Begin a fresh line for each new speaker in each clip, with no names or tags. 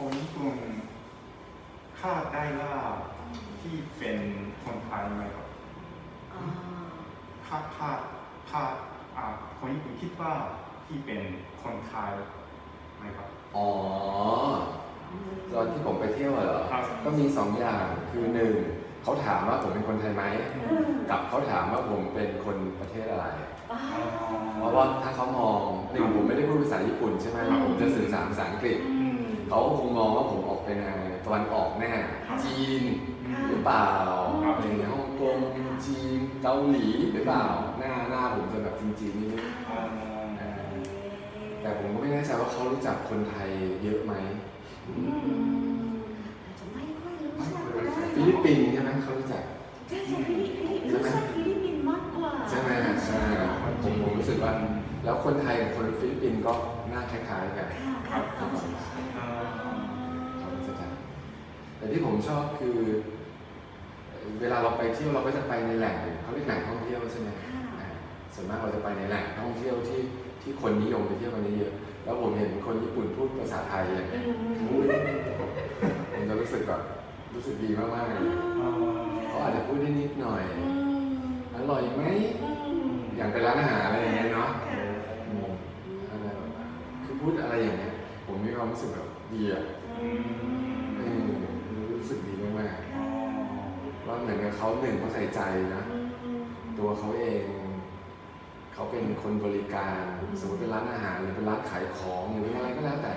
คนญี่ปุ่นคาดได้ว่าที่เป็นคนไทยไหมครับ
อ่า
คาดคาดคาดอ่าคนญี่ปุ่นคิดว่าที่เป็นคนไทยไหมครับ
อ๋อ ตอนที่ผมไปเที่ยวอะเหรอ
ครับ
ก็มีสองอย่างคือหนึ่งเขาถามว่าผมเป็นคนไทยไหม
อืม
กับเขาถามว่าผมเป็นคนประเทศอะไร
อ่า
เพราะว่าถ้าเขามองหนึ่งผมไม่ได้พูดภาษาญี่ปุ่นใช่ไหม
อืม
ผมจะสื่อสารภาษาอังกฤษ
อืม
เขาก็คงมองว่าผมออกไปในตะวันออกแน่
ค่ะ
จีน
ค่ะ
หรือเปล่า
ครับ
อะไรอย่างเงี้ยฮ่องกงจีนเกาหลีหรือเปล่าหน้าหน้าผมจะแบบจีนๆนิดนึง
อ๋อ
แต่ผมก็ไม่แน่ใจว่าเขารู้จักคนไทยเยอะไหม
อืมอาจจะไม่ค่อยรู้จักก็ได้
ฟิลิปปินส์ใช่ไหมเขารู้จัก
ใช่ใช่ฟิลิปปินส์รู้จักฟิลิปปินส์มากกว่า
ใช่ไหมใช่ผมผมรู้สึกว่า แล้วคนไทยกับคนฟิลิปปินส์ก็ หน้าคล้ายๆกัน
ค่ะค่ะค่ะ
อ่า
เขาก็จะจำแต่ที่ผมชอบคือ เวลาเราไปเที่ยวเราก็จะไปในแหล่งเขาเรียกแหล่งท่องเที่ยวใช่ไหม
ค่ะ
อ่าส่วนมากเราจะไปในแหล่งท่องเที่ยวที่ที่คนนิยมไปเที่ยวกันเยอะๆแล้วผมเห็นคนญี่ปุ่นพูดภาษาไทยอย่าง
อื
เงี้ย
ม
ผมจะรู้สึกแบบรู้สึกดีมากๆเลย
อ๋อ
เขาอาจจะพูดได้นิดหน่อย
อืม
อร่อยไหม
อืม
อย่างไปร้านอาหารอะไรอย่างเงี้ยเนาะ
ค่ะ
อืมอะไรแบบนั้นคือ พูดอะไรอย่างเงี้ย ผมมีความรู้สึกแบบดีอะ
อืม
อืมรู้สึกดีมาก
อ๋อ
ๆว่าเหมือนกับเขาหนึ่งเขาใส่ใจนะ
อืม
ตัวเขาเอง เขาเป็นคนบริการ สมมติเป็นร้านอาหารหรือเป็นร้านขายของหรือเป็นอะไรก็แล้วแต่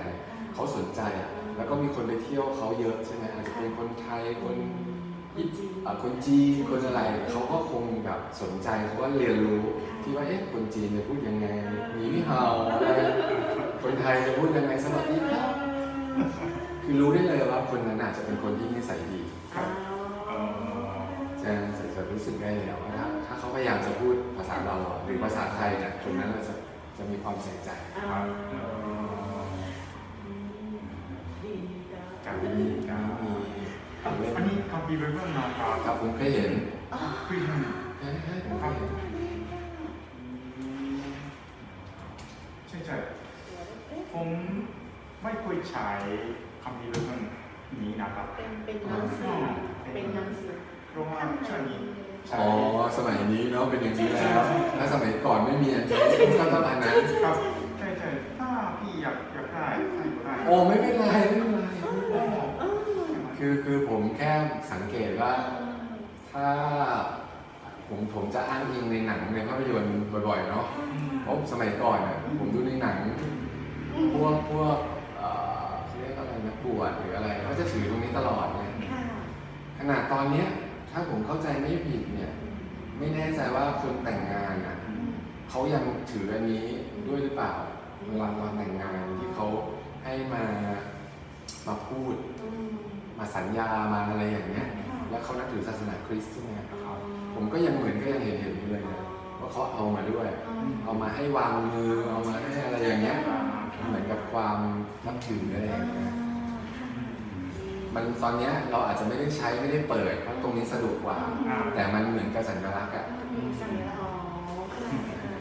เขาสนใจอะแล้วก็มีคนไปเที่ยวเขาเยอะใช่ไหมอาจจะเป็นคนไทยคนญี่ปุ่นอะคนจีนคนอะไรเขาก็คงแบบสนใจเขาก็เรียนรู้ที่ว่าเอ๊ะคนจีนจะพูดยังไงหนีไม่เห่าอะไร คนไทยจะพูดยังไงสวัสดีครับคือรู้ได้เลยว่าคนนั้นอาจจะเป็นคนที่นิสัยดี
อ่า
อ๋อ
จะจะจะรู้สึกได้เลยว่าถ้าถ้าเขาพยายามจะพูดภาษาเราหรือภาษาไทยเนี่ยคนนั้นจะจะมีความใส่ใจ
อ่าอืมดีจ้ะ
การ
มี
มี
มี
การ
มี
อันนี้คำพีเป็นเรื่องมาครับ
ครับผมเคยเห็น
อ่า
คือเห็น
ใช่ใช่ผมเคยเห็น
ใช่ใช่ผมไม่เคย ใช้คำพีเป็นเรื่องนี้นะครับ
เป็นเป็นหนังสือเป็นหนังสือ
เพราะว่าช่วงนี้ใช้
อ๋อ สมัยนี้เนาะเป็นอย่างนี้แล้ว ถ้าสมัยก่อนไม่มีอันนี้ก็ประมาณนั้น
ครับใช่ใช่ถ้าพี่อยากอยากได้ให้ก็ได้
โอ้ไม่เป็นไรไม่เป็นไร
เออ
คือคือผมแค่สังเกตว่า ถ้าผมผมจะอ้างอิงในหนังในภาพยนตร์บ่อยๆเนาะเพราะสมัยก่อนอะผมดูในหนังพวกพวก วชหรืออะไรเขาจะถือตรงนี้ตลอดไง
ค่ะ
ขนาดตอนเนี้ยถ้าผมเข้าใจไม่ผิดเนี่ย ไม่แน่ใจว่าคนแต่งงานอะเขายังถืออันนี้ด้วยหรือเปล่าเวลาตอนแต่งงานที่เขาให้มามาพูด
อืม
มาสัญญามาอะไรอย่างเงี้ย
ค่ะ
แล้วเขานับถือศาสนาคริสต์ใช่ไหมครับ
อ๋อ
ผมก็ยังเหมือนก็ยังเห็นเห็นอยู่เลยนะว่าเขาเอามาด้วย
อ๋อ
เอามาให้วางมือเอามาให้อะไรอย่างเงี้ย
อ่า
เหมือนกับความนับถืออะไรอย่างเงี้ย มันตอนเนี้ยเราอาจจะไม่ได้ใช้ไม่ได้เปิดเพราะตรงนี้สะดวกกว่า
อ่า
แต่มันเหมือนกับสัญลักษณ์อะ
อืมสัญลักษณ์อ๋อค่ะ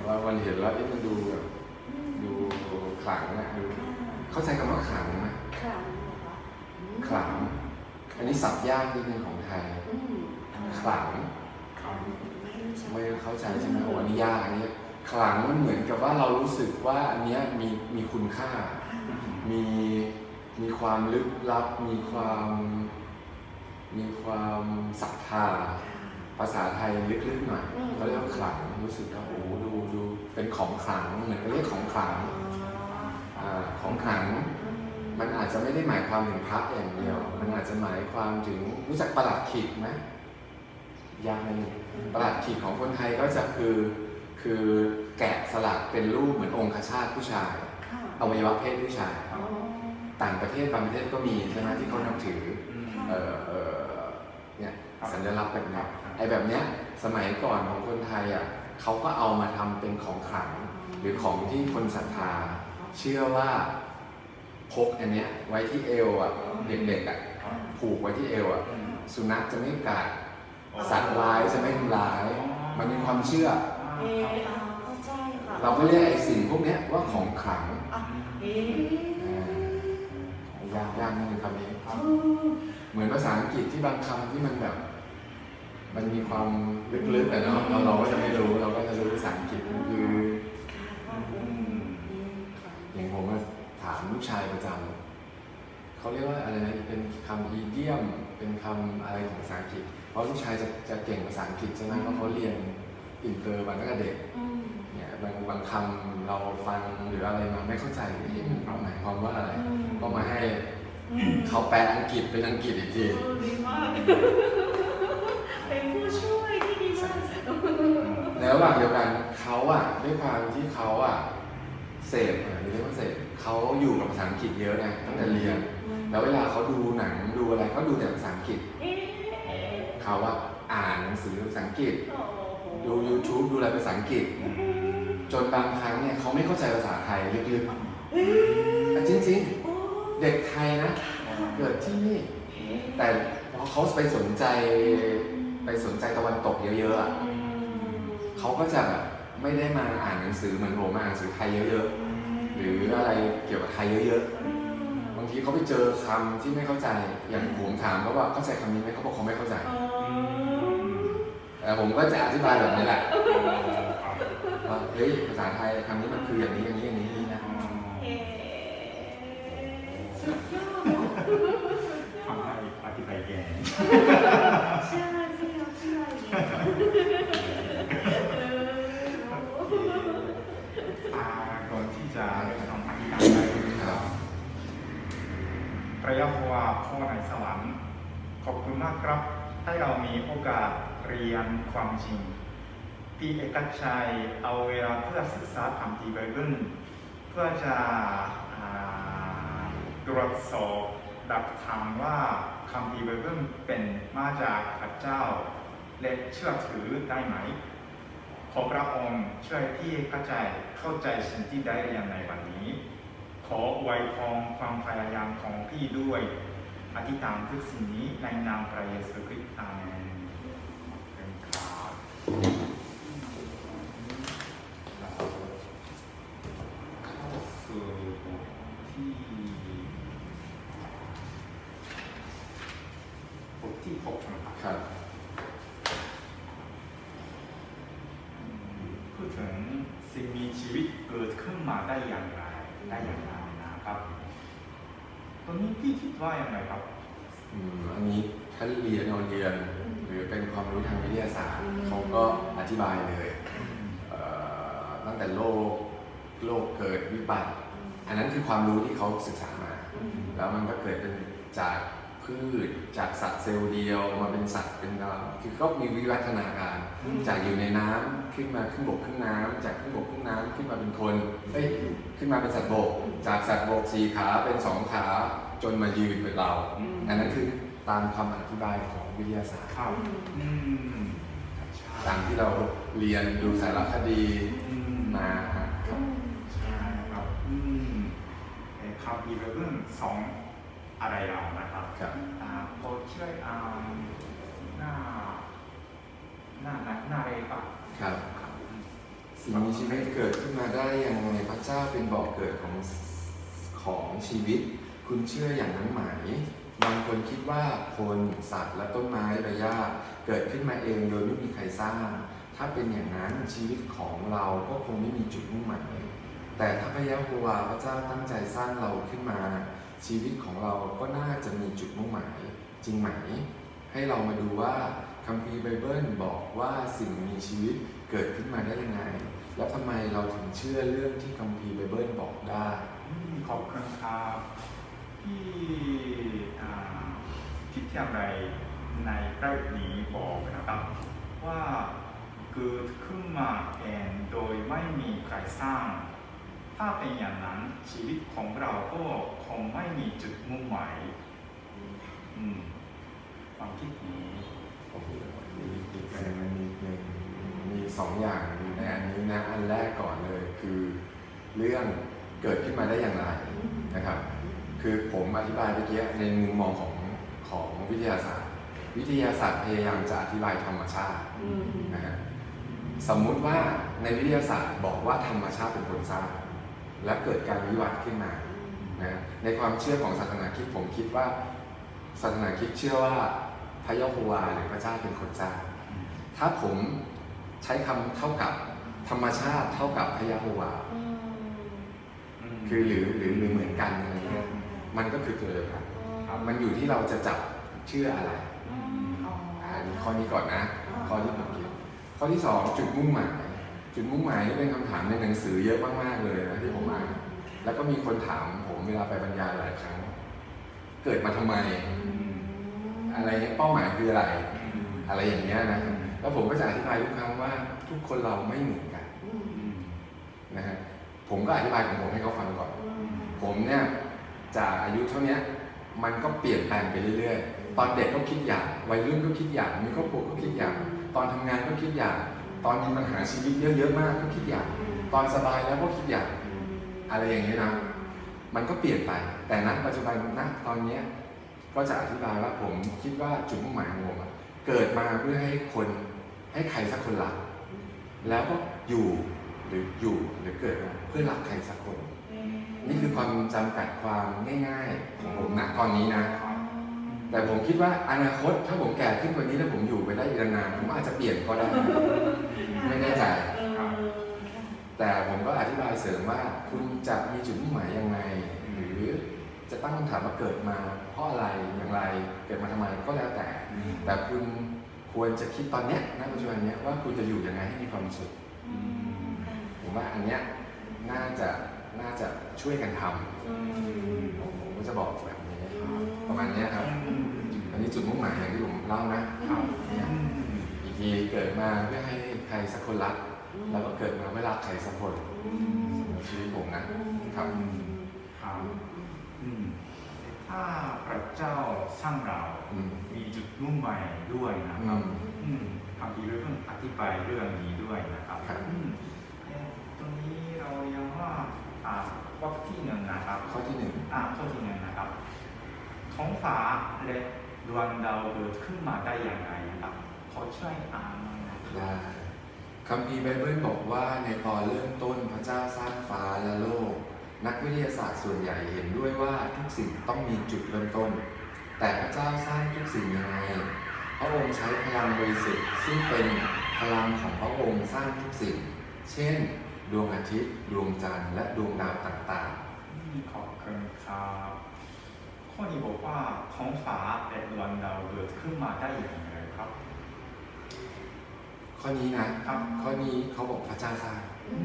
ว่าวันเห็นแล้วเอ๊ะมันดูแบบดูขลังอะดูเข้าใจคำว่าขลังไหม
ค่ะเหรอคะอืม
ขลัง อันนี้สับยากนิดนึงของไทย
อืม
ขลัง
ไม่รู้จัก
ไม่เข้าใจใช่ไหมโอ้อันนี้ยากอันนี้ขลังมันเหมือนกับว่าเรารู้สึกว่าอันเนี้ยมีมีคุณค่า มี มีความลึกลับ มีความ มีความศรัทธา ภาษาไทยลึกๆหน่อยเขาเรียกว่าขลังรู้สึกว่าโอ้โหดูดูเป็นของขลังเหมือนกับเรียกของขลังอ่าของขลังมันอาจจะไม่ได้หมายความถึงพระอย่างเดียว มันอาจจะหมายความถึงรู้จักประหลัดขิกไหมยังประหลัดขิกของคนไทยก็จะคือคือแกะสลักเป็นรูปเหมือนองคชาตผู้ชาย
ค่ะ
อวัยวะเพศผู้ชาย
อ๋อ
ต่างประเทศบางประเทศก็มีใช่ไหมที่เขานับถือ
อืม
เออเออเนี่ย
ครับ
สัญลักษณ์แบบ
ค
เนี้
รั
ย
บ
ไอ้แบบเนี้ยสมัยก่อนของคนไทยอะเขาก็เอามาทำเป็นของขลัง หรือของที่คนศรัทธา เชื่อว่าพกอันเนี้ยไว้ที่เอวอะเด็กๆอะ
ครับ
ผูกไว้ที่เอวอะ
อืม
สุนัขจะไม่กัดสัตว์ร้ายจะไม่ทำร้าย มันเป็นความเชื่อ
เอออ่าเข้าใจค่ะ
เราก็เรียกไอ้สิ่งพวกเนี้ยว่าของขลัง ยากยากนิดนึงคำนี้
เออ
เหมือนภาษาอังกฤษที่บางคำที่มันแบบ มันมีความลึกๆอะเนาะเราเราก็จะไม่รู้เราก็จะรู้ภาษาอังกฤษมันคือ
ค่ะก็เออดีค่ะ
อย่างผมก็ถามลูกชายประจำเขาเรียกว่าอะไรนะเป็นคำอีเดียม เป็นคำอะไรของภาษาอังกฤษ เพราะลูกชายจะจะเก่งภาษาอังกฤษใช่ไหมเพราะเขาเรียนอินเตอร์มาตั้งแต่เด็ก
อืม
เนี่ย บางบางคำเราฟังหรืออะไรมาไม่เข้าใจเอ๊ะมันหมายความว่าอะไร
อืม
ก็มาให้
อืม
เขาแปลอังกฤษเป็นอังกฤษอีกที
เออดีมาก เป็นผู้ช่วยที่ดีมาก
ในระหว่างเดียวกันเขาอะด้วยความที่เขาอะเสพอะเรียกว่าเสพเขาอยู่กับภาษาอังกฤษเยอะไงตั้งแต่เรียน แล้วเวลาเขาดูหนังดูอะไรเขาดูแต่ภาษาอังกฤษ
เอ๊ะ
เขาอะอ่านหนังสือภาษาอังกฤษ
โอ้โห
ดู YouTube ดูอะไรภาษาอังกฤษ
อืม
จนบางครั้งเนี่ยเขาไม่เข้าใจภาษาไทยลึก
เอ๊ะ
ๆแต่จริง
โอ้
ๆเด็กไทยนะ เกิดที่นี่ แต่พอเขาไปสนใจไปสนใจตะวันตกเยอะๆอะ
อืม
เขาก็จะแบบไม่ได้มาอ่านหนังสือเหมือนผมมาอ่านหนังสือไทยเยอะๆ หรืออะไรเกี่ยวกับไทยเยอะๆ บางทีเขาไปเจอคำที่ไม่เข้าใจ อย่างผมถามเขาว่าเข้าใจคำนี้ไหมเขาบอกเขาไม่เข้าใจ
อ๋อ
แต่ผมก็จะอธิบายแบบนี้แหละ ว่าเฮ้ยภาษาไทยคำนี้มันคืออย่างนี้อย่างนี้อย่างนี้นะ
เอ๊ะสุดยอด
ทำให้อธิบายแก
ใช่ที่เราที่เราเออ่า
ก่อนที่จะเริ่มทำอธิบายได้ครับพระยะเวาพ่อในสวรรค์ขอบคุณมากครับ ให้เรามีโอกาสเรียนความจริง ปีเอกชัยเอาเวลาเพื่อศึกษาคำทีไบเบิลเพื่อจะตรวจสอบดักทางว่าคำทีไบเบิลเป็นมาจากพระเจ้า และเชื่อถือได้ไหม ขอพระองค์ช่วยพี่เข้าใจเข้าใจสิ่งที่ได้เรียนในวันนี้ ขออวยพรความพยายามของพี่ด้วย อธิษฐานทุกสิ่งนี้ในนามพระเยซูคริสต์อาเมนเป็นครับเราเข้าสู่บทที่บทที่หกนะครับ
ครับ
พูดถึงสิ่งมีชีวิตเกิดขึ้นมาได้อย่างไรได้อย่างไรนะครับ ตอนนี้พี่คิดว่าอย่างไรครับ
อืมอันนี้ถ้าเรียนเอาเรียน หรือเป็นความรู้ทางวิทยาศาสตร์เขาก็อธิบายเลยเอ่อตั้ง แต่โลกโลกเกิดวิบัติ อันนั้นคือความรู้ที่เขาศึกษามา แล้วมันก็เกิดเป็นจากพืชจากสัตว์เซลล์เดียวมาเป็นสัตว์เป็นเราคือก็มีวิวัฒนาการ
อืม
จากอยู่ในน้ำขึ้นมาขึ้นบกขึ้นน้ำจากขึ้นบกขึ้นน้ำขึ้นมาเป็นคนเอ้ยขึ้นมาเป็นสัตว์บก จากสัตว์บกสี่ขาเป็นสองขาจนมายืนเป็นเรา อันนั้นคือตามคำอธิบายของวิทยาศาสตร์
ครับอืมใช่
ตามที่เราเรียนดูสารคดี
อื ม
มาครับ
ใช่ครับอืมเอ่อคำอีเวอร์สองอะไรเรานะครับ
ครับ
อ่าโปรดช่วยอ่านหน้าหน้าหน้าหน้าอะไรปะ
ครับ
ครับ
สิ่งมีชีวิตเกิดขึ้นมาได้ยังไงพระเจ้าเป็นบ่อกเกิดของของชีวิต คุณเชื่ออย่างนั้นไหมบางคนคิดว่าคนสัตว์และต้นไม้ใบหญ้าเกิดขึ้นมาเองโดยไม่มีใครสร้าง ถ้าเป็นอย่างนั้นชีวิตของเราก็คงไม่มีจุดมุ่งหมายแต่ถ้าพระยะโฮวาห์พระเจ้าตั้งใจสร้างเราขึ้นมา ชีวิตของเราก็น่าจะมีจุดมุ่งหมาย จริงไหม ให้เรามาดูว่าคัมภีร์ไบเบิลบอกว่าสิ่งมีชีวิตเกิดขึ้นมาได้ยังไง แล้วทำไมเราถึงเชื่อเรื่องที่คัมภีร์ไบเบิลบอกได้
ขอบคุณครับที่คิดอย่างไรในใกล้นี้บอกนะครับว่า เกิดขึ้นมาเองโดยไม่มีใครสร้าง ถ้าเป็นอย่างนั้นชีวิตของเราก็คงไม่มีจุดมุ่งหมายความคิดนี้
มีอีกอันมันมีหนึ่งมีสองอย่างในอันนี้นะอันแรกก่อนเลยคือเรื่องเกิดขึ้นมาได้อย่างไรนะครับ คือผมอธิบายเมื่อกี้ในมุมมองของของวิทยาศาสตร์ วิทยาศาสตร์พยายามจะอธิบายธรรมชาตินะฮะ สมมุติว่าในวิทยาศาสตร์บอกว่าธรรมชาติเป็นคนสร้าง และเกิดการวิวัฒน์ขึ้นมานะในความเชื่อของศาสนาคริดผมคิดว่าศาสนาคริดเชื่อว่าพระยะโฮวาหรือพระเจ้าเป็นคนสร้าง ถ้าผมใช้คำเท่ากับธรรมชาติเท่ากับพระยะโฮวา
อืม
คือหรือหรือหรือเหมือนกันอะไรเงี้ยมันก็คือตัวเดียวกันครับมันอยู่ที่เราจะจับเชื่ออะไร
อืมอ๋อ
อันนี้ข้อนี้ก่อนนะข้อที่ผมคิด ข้อที่สองจุดมุ่งหมาย จุดมุ่งหมายนี่เป็นคำถามในหนังสือเยอะมากๆเลยนะที่ผมอ่านแล้วก็มีคนถามผมเวลาไปบรรยายหลายครั้ง เกิดมาทำไม อะไรเงี้ยเป้าหมายคืออะไร อะไรอย่างเงี้ยนะแล้วผมก็จะอธิบายทุกครั้งว่าทุกคนเราไม่เหมือนกันนะฮะผมก็อธิบายของผมให้เขาฟังก่อน ผมเนี่ยจากอายุเท่านี้มันก็เปลี่ยนแปลงไปเรื่อยๆ ตอนเด็กก็คิดอย่าง วัยรุ่นก็คิดอย่าง มีครอบครัวก็คิดอย่าง ตอนทำงานก็คิดอย่าง ตอนมีปัญหาชีวิตเยอะๆมากก็คิดอย่าง ตอนสบายแล้วก็คิดอย่าง อะไรอย่างนี้ยนะ มันก็เปลี่ยนไป แต่ณปัจจุบันณตอนเนี้ยก็จะอธิบายว่าผมคิดว่าจุดมุ่งหมายของผมอะเกิดมาเพื่อให้คนให้ใครสักคนรัก แล้วก็อยู่หรืออยู่หรือเกิดมาเพื่อรักใครสักคน นี่คือความจำกัดความง่าย ๆ ของผมณตอนนี้นะ แต่ผมคิดว่าอนาคตถ้าผมแก่ขึ้นกว่านี้แล้วผมอยู่ไปได้อีกนานๆผมอาจจะเปลี่ยนก็ได้ ไม่แน่ใจ
เออค่ะ
แต่ผมก็อธิบายเสริมว่าคุณจะมีจุดมุ่งหมายยังไง หรือจะตั้งคำถามว่าเกิดมา เพราะอะไรอย่างไรเกิดมาทำไมก็แล้วแต่ แต่คุณควรจะคิดตอนเนี้ยณปัจจุบันเนี้ยว่าคุณจะอยู่ยังไงให้มีความสุข
อืมค่ะ
ผมว่าอันเนี้ยน่าจะน่าจะช่วยกันท
อืมำ
ผมผมก็จะบอกแบบนี้ประมาณเนี้ยครับ อันนี้จุดมุ่งหมายอย่างที่ผมเล่านะ
อืม
อีกทีเกิดมาเพื่อให้ใครสักคนรัก แล้วก็เกิดมาเพื่อรักใครสักคน
อืม
ในชีวิตผมนะครับ
ครับอืมถ้าพระเจ้าสร้างเรา
อืม
มีจุดมุ่งหมายด้วยนะ
อื
ครับ
ม
อืมคำที่เรื่องอธิบายเรื่องนี้ด้วยนะครับ
ครับ
อืมเอ่อตรงนี้เราเรียกว่าอ่าวักที่หนึ่งนะครับ
ข้อที่หนึ่ง
อ่าข้อที่หนึ่งนะครับท้องฟ้าและ ดวงดาวเกิดขึ้นมาได้อย่างไรนะครับขอช่วยอ่านหน่อยนะครับ
ได้คัมภีร์ไบเบิลบอกว่าในตอนเริ่มต้นพระเจ้าสร้างฟ้าและโลก นักวิทยาศาสตร์ส่วนใหญ่เห็นด้วยว่าทุกสิ่งต้องมีจุดเริ่มต้น แต่พระเจ้าสร้างทุกสิ่งยังไงพระองค์ใช้พลังบริสุทธิ์ซึ่งเป็นพลังของพระองค์สร้างทุกสิ่ง เช่น ดวงอาทิตย์ ดวงจันทร์และดวงดาวต่าง
อืมขอบคุณครับข้ อนี้บอกว่าท้องฟ้าและดวงดาวเกิดขึ้นมาได้อย่างไรครับ
ๆข้อนี้นะ
ครับ
ข้อนี้เขาบอกพระเจ้าสร้าง
อื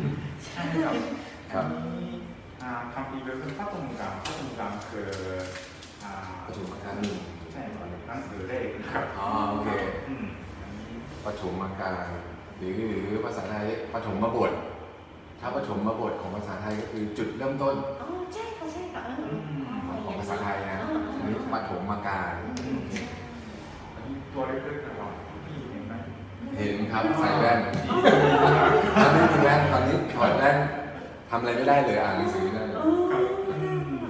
มใช่ครับ
ครับ
อันนี้อ่าคำพีร์เป็นพระตรงกลางพระตรงกลางคืออ่า
ปฐมกาลหนึ่ง
ใช่ครับหนังสือเลขนะครับ
อ๋อโอเค
อืมอันนี้
ปฐมกาลหรือหรือภาษาไทยปฐมบท ถ้าปฐมบทของภาษาไทยก็คือจุดเริ่มต้น
อ๋อใช่ค่ะใช่ค่ะเออ
ของภาษาไทยนะอันนี้ปฐมกาล
อันนี้ตัวเล็กๆนะครับพี่เห็นไหม
เห็นครับใส่แว่นถ้าไม่มีแว่นตอนนี้ถอดแว่นทำอะไรไม่ได้เลยอ่านหนังสือนั่น
เอ
ครับ
อ
อืม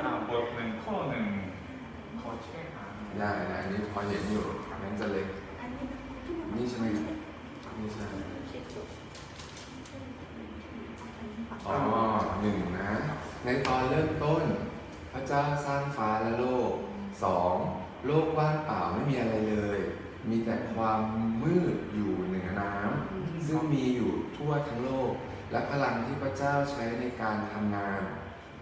อ่าบทหนึ่งข้อหนึ่งขอเช็คอ่าน
ได้นะอันนี้พอเห็นอยู่นั้นจะเล็ก
อันนี้
นี่ใช่ไหมนี่ใช่อ๋อหนึ่งนะ ในตอนเริ่มต้น พระเจ้าสร้างฟ้าและโลกสองโลกว่างเปล่าไม่มีอะไรเลย มีแต่ความมืดอยู่เหนือน้ำซึ่งมีอยู่ทั่วทั้งโลก และพลังที่พระเจ้าใช้ในการทำงาน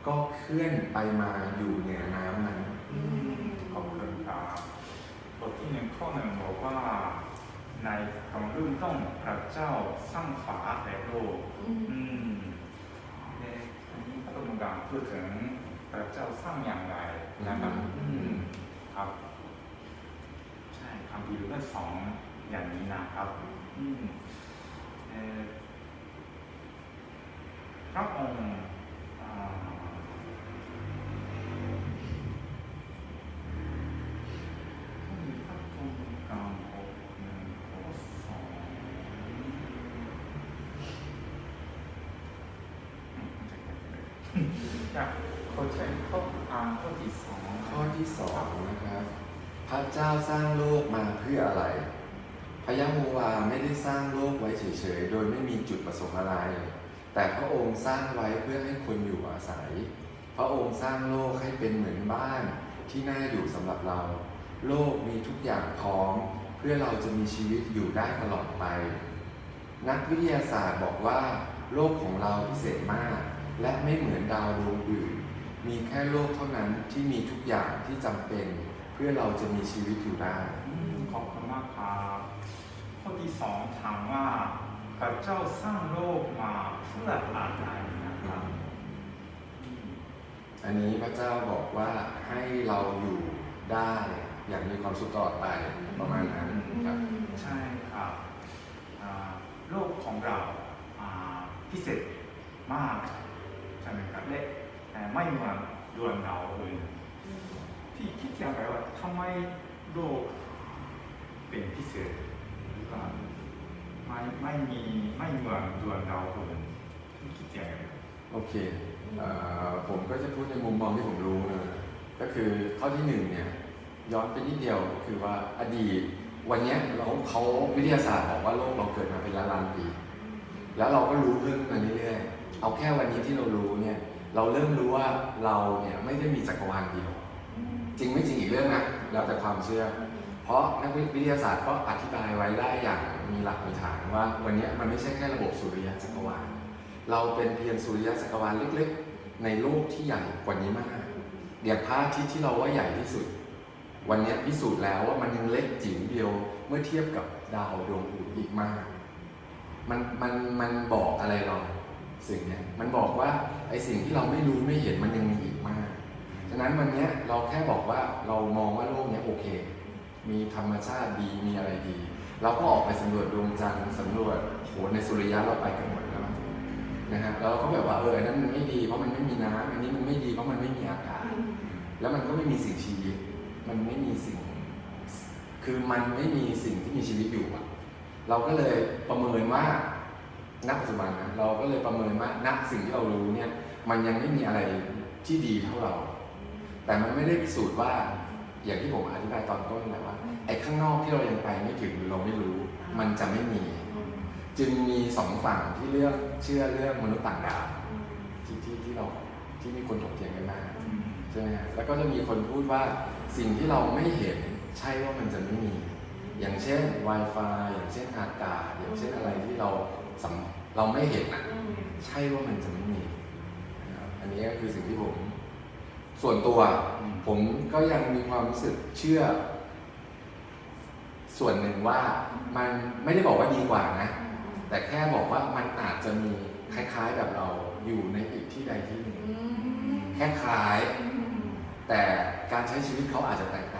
ก็เคลื่อนไปมาอยู่เหนือน้ำนั้น
อืมขอบคุณครับบทที่หนึ่งข้อหนึ่งบอกว่าในคำรุ่นต้องพระเจ้าสร้างฟ้าและโลก
อืม
อืมเนี่ยอันนี้พระธรรมกาพูดถึง พระเจ้าสร้างอย่างไรนะครับอืมครับ ใช่คำพีร์เรื่องสองอย่างนี้นะครับอืมเอ่อพระองค์อ่ามีพระธรรมกาหกหนึ่งข้อเก็บเลยอยากเขาใช้ข้ออ่านข้อที่สอง
ข้อที่สองนะครับ พระเจ้าสร้างโลกมาเพื่ออะไร พระยะโฮวาไม่ได้สร้างโลกไว้เฉยๆ โดยไม่มีจุดประสงค์อะไร แต่พระองค์สร้างไว้เพื่อให้คนอยู่อาศัย พระองค์สร้างโลกให้เป็นเหมือนบ้านที่น่าอยู่สำหรับเรา โลกมีทุกอย่างพร้อม เพื่อเราจะมีชีวิตอยู่ได้ตลอดไป นักวิทยาศาสตร์บอกว่า โลกของเราพิเศษมาก และไม่เหมือนดาวดวงอื่น มีแค่โลกเท่านั้นที่มีทุกอย่างที่จำเป็น เพื่อเราจะมีชีวิตอยู่ได้
อืมขอบคุณมากครับข้อที่สองถามว่าพระเจ้าสร้างโลกมาเพื่ออะไรนะครับอืม
อันนี้พระเจ้าบอกว่าให้เราอยู่ได้อย่างมีความสุขตลอดไปประมาณนั้นครับ
ใช่ครับอ่าโลกของเราอ่าพิเศษมาก ช่ไหมครับและแต่ไม่เหมือนดวงดาวอื่นที่คิดอย่างไรว่าทำไมโลกเป็นพิเศษหรือว่าไม่ไม่มีไม่เหมือนดวงดาวอื่นคิดอย่างไร
โอเคเออผมก็จะพูดในมุมมองที่ผมรู้นะก็คือข้อที่หนึ่งเนี่ยย้อนไปนิดเดียวคือว่าอดีตวันนี้เราเขาวิทยาศาสตร์บอกว่าโลกเราเกิดมาเป็นล้านล้านปี แล้วเราก็รู้เพิ่มมาเรื่อยๆ เอาแค่วันนี้ที่เรารู้เนี่ย เราเริ่มรู้ว่าเราเนี่ยไม่ได้มีจักรวาลเดียว จริงไม่จริงอีกเรื่องนะแล้วแต่ความเชื่อ เพราะนักวิทยาศาสตร์ก็อธิบายไว้ได้อย่างมีหลักมีฐานว่า วันนี้มันไม่ใช่แค่ระบบสุริยะจักรวาล เราเป็นเพียงสุริยะจักรวาลเล็กๆ ในโลกที่ใหญ่กว่านี้มากอย่างพระอาทิตย์ที่เราว่าใหญ่ที่สุด วันนี้พิสูจน์แล้วว่ามันยังเล็กจิ๋วเดียวเมื่อเทียบกับดาวดวงอื่นอีกมาก มันมันมันบอกอะไรเรา สิ่งเนี้ยมันบอกว่าไอ้สิ่งที่เราไม่รู้ไม่เห็นมันยังมีอีกมากฉะนั้นวันเนี้ยเราแค่บอกว่าเรามองว่าโลกเนี้ยโอเค มีธรรมชาติดีมีอะไรดี เราก็ออกไปสำรวจดวงจันทร์สำรวจโหในสุริยะเราไปกันหมดแล้วนะฮะเราก็แบบว่าเอออันนั้นมันไม่ดีเพราะมันไม่มีน้ำอันนี้มันไม่ดีเพราะมันไม่มีอากาศแล้วมันก็ไม่มีสิ่งชีวิต มันไม่มีสิ่ง คือมันไม่มีสิ่งที่มีชีวิตอยู่อะเราก็เลยประเมินว่า ณปัจจุบันนะเราก็เลยประเมินว่าณสิ่งที่เรารู้เนี่ย มันยังไม่มีอะไรที่ดีเท่าเรา แต่มันไม่ได้พิสูจน์ว่า อย่างที่ผมอธิบายตอนต้นแหละว่าไอ้ข้างนอกที่เรายังไปไม่ถึงหรือเราไม่รู้ มันจะไม่มี จึงมีสองฝั่งที่เลือกเชื่อเรื่องมนุษย์ต่างดาวที่ที่ที่เราที่มีคนถกเถียงกันมากใช่ไหมฮะแล้วก็จะมีคนพูดว่าสิ่งที่เราไม่เห็นใช่ว่ามันจะไม่มี อย่างเช่น Wi-Fi อย่างเช่นอากาศอย่างเช่นอะไรที่เรา เราไม่เห็นอะใช่ว่ามันจะไม่มีนะครับอันนี้ก็คือสิ่งที่ผม ส่วนตัว
อืม
ผมก็ยังมีความรู้สึกเชื่อ ส่วนหนึ่งว่ามันไม่ได้บอกว่าดีกว่านะ แต่แค่บอกว่ามันอาจจะมีคล้าย ๆ กับเราอยู่ในอีกที่ใดที่หนึ่งแค่คล้าย แต่การใช้ชีวิตเขาอาจจะแตกต่าง